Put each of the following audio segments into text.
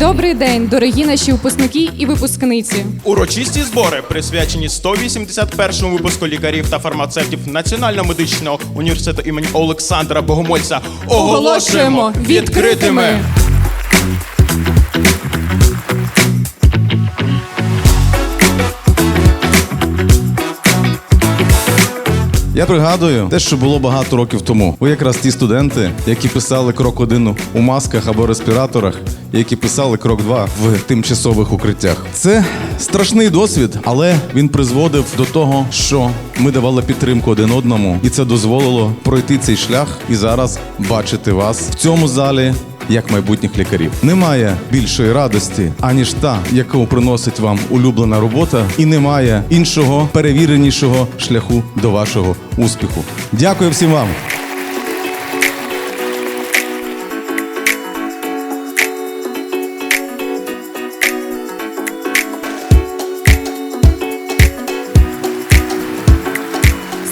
Добрий день, дорогі наші випускники і випускниці. Урочисті збори присвячені 181-му випуску лікарів та фармацевтів Національного медичного університету імені Олександра Богомольця Оголошуємо відкритими. Я пригадую те, що було багато років тому. Ви якраз ті студенти, які писали крок один у масках або респіраторах, які писали крок два в тимчасових укриттях. Це страшний досвід, але він призводив до того, що ми давали підтримку один одному, і це дозволило пройти цей шлях і зараз бачити вас в цьому залі як майбутніх лікарів. Немає більшої радості, аніж та, яку приносить вам улюблена робота, і немає іншого перевіренішого шляху до вашого успіху. Дякую всім вам. –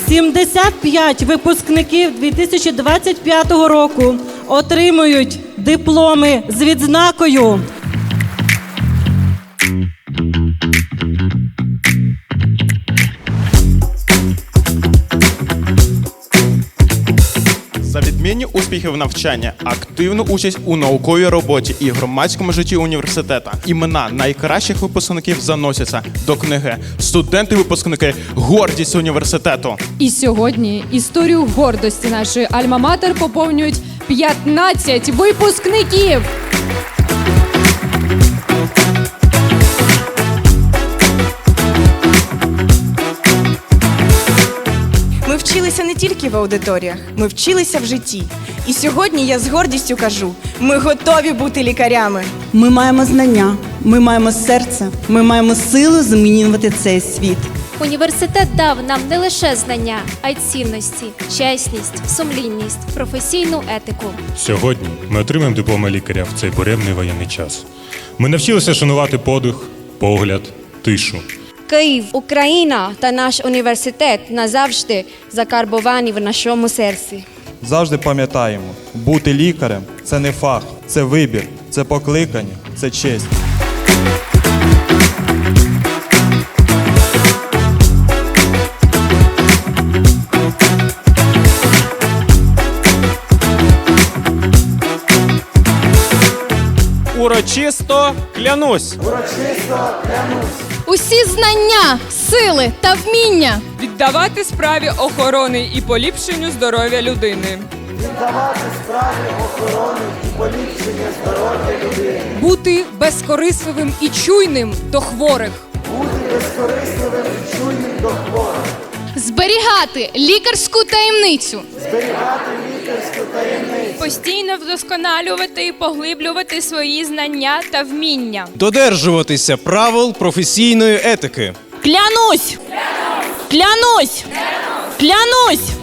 75 випускників 2025 року отримують дипломи з відзнакою. Відмінні успіхи в навчанні, активну участь у науковій роботі і громадському житті університету. Імена найкращих випускників заносяться до книги. Студенти-випускники гордість університету. І сьогодні історію гордості нашої Альма-Матер поповнюють 15 випускників. Вчилися не тільки в аудиторіях, ми вчилися в житті. І сьогодні я з гордістю кажу: ми готові бути лікарями. Ми маємо знання, ми маємо серце, ми маємо силу змінювати цей світ. Університет дав нам не лише знання, а й цінності, чесність, сумлінність, професійну етику. Сьогодні ми отримаємо дипломи лікаря в цей буремний воєнний час. Ми навчилися шанувати подих, погляд, тишу. Київ, Україна та наш університет назавжди закарбовані в нашому серці. Завжди пам'ятаємо, бути лікарем це не фах, це вибір, це покликання, це честь. Урочисто клянусь. Усі знання, сили та вміння віддавати справі охорони і поліпшенню здоров'я людини. віддавати справі охорони, поліпшення здоров'я люди, бути безкорисливим і чуйним до хворих. бути безкорисливим, чуйним до хворих, Зберігати лікарську таємницю. Постійно вдосконалювати і поглиблювати свої знання та вміння. Додержуватися правил професійної етики. Клянусь! Клянусь! Клянусь!